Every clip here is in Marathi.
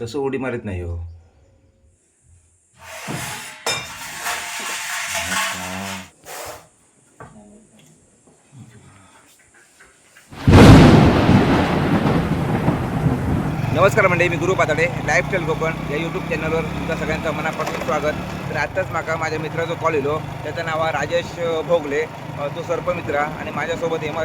तसं उडी मारत नाही हो. नमस्कार मंडळी मी गुरु पाताडे लाईफस्टाईल कोकण या यूट्यूब चॅनलवर तुमच्या सगळ्यांचं मनापासून स्वागत. तर आत्ताच माका माझ्या मित्राचा कॉल येलो त्याचं नाव आहे राजेश भोगले. तो सर्पमित्रा आणि माझ्यासोबत एम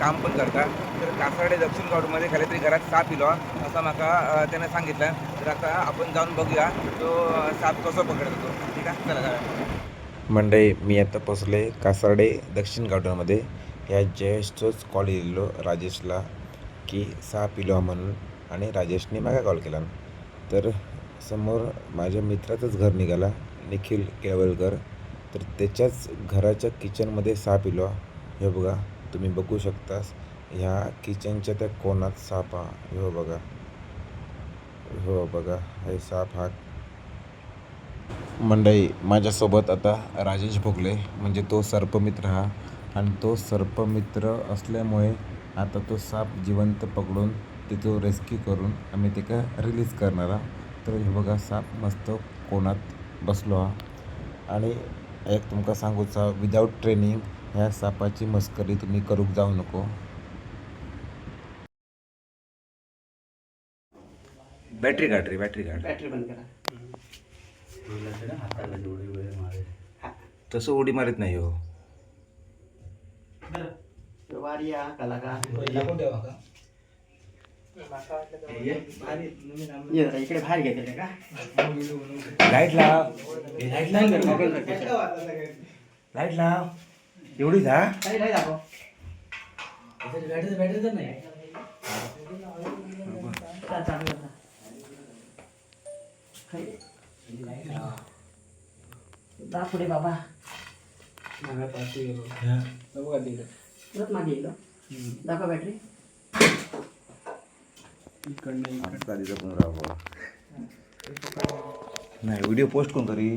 काम पण करता. तर कासारडे दक्षिण गावमध्ये खाली तरी घरात साप येलो. असं माका त्यानं सांगितलं. तर आता आपण जाऊन बघूया तो साप कसं पकडत होतो ठीक आहे? चला जाऊया मंडळी मी आता पोचले कासारडे दक्षिण गार्डनमध्ये ह्या जयेशचोच कॉल येलो राजेशला की साप पिलो म्हणून. आणि राजेशने मागा कॉल केला. तर समोर माझ्या मित्राचंच घर निघाला निखिल केळवलकर. तर त्याच्याच घराच्या किचनमध्ये साप इलो. हे बघा तुम्ही बघू शकतास ह्या किचनच्या त्या कोणात साप हा? हो बघा. हो बघा हे साप हा. मंडई माझ्यासोबत आता राजेश भोगले. म्हणजे तो सर्पमित्र हा. आणि तो सर्पमित्र असल्यामुळे आता तो साप जिवंत पकडून तिथं रेस्क्यू करून आम्ही ते का रिलीज करणारा तर हे बघा साप मस्त कोणात बसलो हा. आणि एक तुमका सांगूचा विदाऊट ट्रेनिंग ह्या सापाची मस्करी तुम्ही करूक जाऊ नको. बॅटरी काढ रे बॅटरी काढ. बॅटरी बंद करा. तसं उडी मारत नाही हो. वारिया कलाकार. ये जरा इकडे बाहेर घेतले का लाइट लाव मोबाईल रखेल. लाइट लाव एवढी जा. काही. जा पुढे बाबा. परत मागे दाखवा बॅटरी आजकालीचा पुनराव नाही व्हिडिओ पोस्ट कोण करी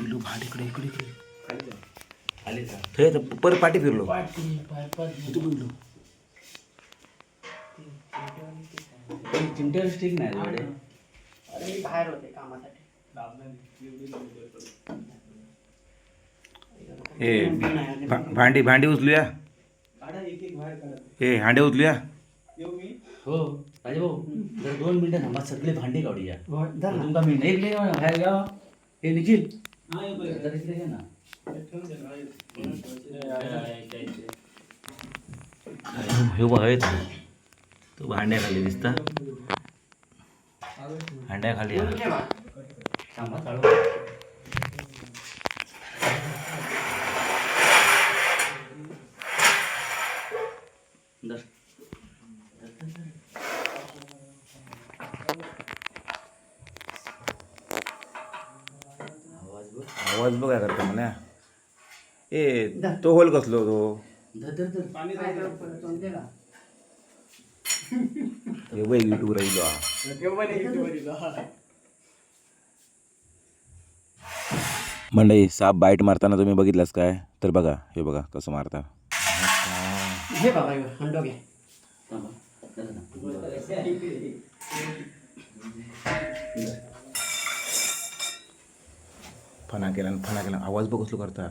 इकडे भाड इकडे इकडे इकडे. तर परत पाठी फिरलो. बघलो इंटरेस्टिंग नाही रे अरे मी बाहेर होते कामासाठी. हे भा- भांडी भांडी उचलूया? हे हांडे उचलूया? हो राजे भाऊ जर दोन मिनिटं थांबा सगळे भांडी काढूया. हो, ना. तुमका मी नाही इकडे या, बाहेर घ्या हे निखिल. जरा इकडे ना. हे तो. भांड्याखाली दिसता. भांड्याखाली घे बा. थांबा चालू आवाज बघा करता म्हणा. ए तो होल कसलो तो. हे युट्यूब राहिलो हा. मंडई साप बाईट मारताना तुम्ही बघितलास काय? तर बघा हे बघा कसं मारता. घे बाबा हंडो घे थांबा. फना केला आणि फना केला आवाज बघ कसलो करता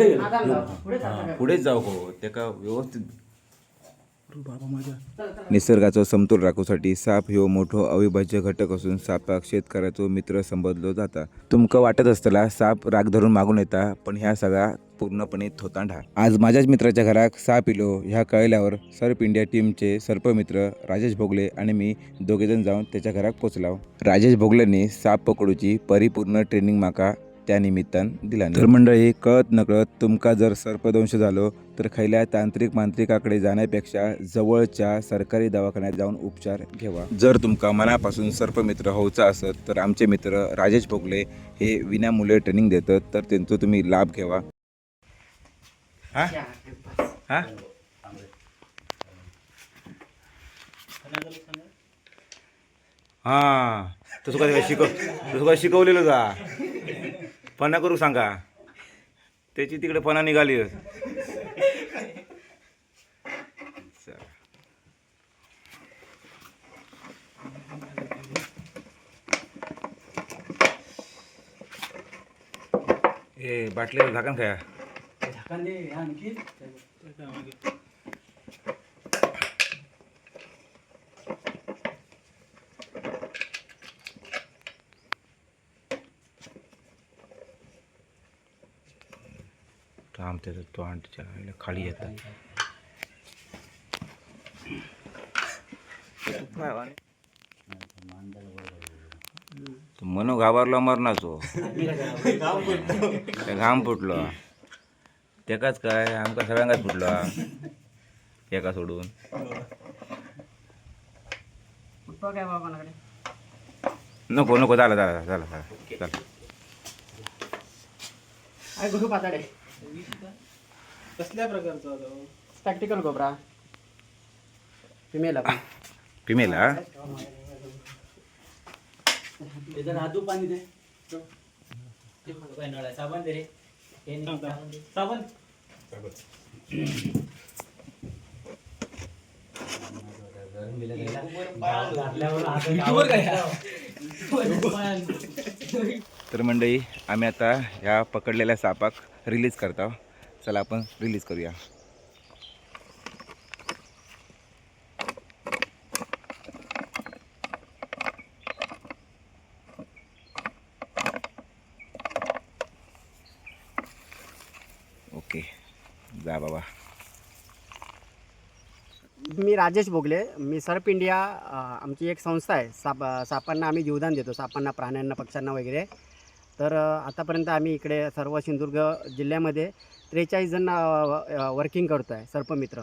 गेलो. पुढे जाऊ हो. ते का व्यवस्थित. निसर्गाचा समतोल राखूसाठी साप ह्यो मोठो अविभाज्य घटक असून सापाक शेतकऱ्याचो मित्र संबोधलो जाता. तुमका वाटत असतला साप राग धरून मागून येता पण ह्या सगळा पूर्णपणे थोतांडा. आज माझ्याच मित्राच्या घरात साप इलो ह्या कळल्यावर सर्प इंडिया टीमचे सर्पमित्र राजेश भोगले आणि मी दोघेजण जाऊन त्याच्या घरात पोचलाव. राजेश भोगलेंनी साप पकडूची परिपूर्ण ट्रेनिंग माका त्या निमित्तान दिला तर मंडळी कळत नकळत तुमका जर सर्पदंश झालो तर खयल्या तांत्रिक मांत्रिकाकडे जाण्यापेक्षा जवळच्या सरकारी दवाखान्यात जाऊन उपचार घेवा. जर तुमका मनापासून सर्पमित्र होऊचा असत तर आमचे मित्र राजेश भोगले हे विनामूल्य ट्रेनिंग देतात तर त्यांचा तुम्ही लाभ घ्यावा हा? हा? हां. तसं काय शिकव तसं काय शिकवलेलं का पन्ना करू सांगा. त्याची तिकडे पन्ना निघाली. ए बाटलीवर झाकण खाया झाकण आणखी. थांब त्याचा तो आंटीच्या खाली येतात तो मनो घाबरला मरणाचो. घाम फुटलो. तेकाच काय? आमका सगळ्यांकाच फुटलो. एका सोडून. नको नको झालं झालं झालं झालं झालं. कसल्या प्रकारचा होता? प्रॅक्टिकल कोबरा फिमेल आपण. फिमेल हा? हातू पाणी दे. साबण दे रे. साबण तर मंडळी आम्ही आता ह्या पकडलेल्या सापाक रिलीज करतो चला आपण रिलीज करूया. ओके जा बाबा. मी राजेश भोगले मी सर्प इंडिया आमची एक संस्था आहे. साप सापांना आम्ही जीवदान देतो. सापांना प्राण्यांना पक्ष्यांना वगैरे. तर आतापर्यंत आम्ही इकडे सर्व सिंधुदुर्ग जिल्ह्यामध्ये त्रेचाळीस जण वर्किंग करतो आहे सर्पमित्र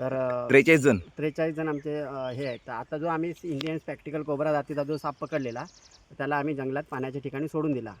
तर त्रेचाळीस जण? त्रेचाळीस जण आमचे हे आहेत. तर आता जो आम्ही इंडियन स्पॅक्टिकल कोबरा जातीचा जो साप पकडलेला त्याला आम्ही जंगलात पाण्याच्या ठिकाणी सोडून दिला.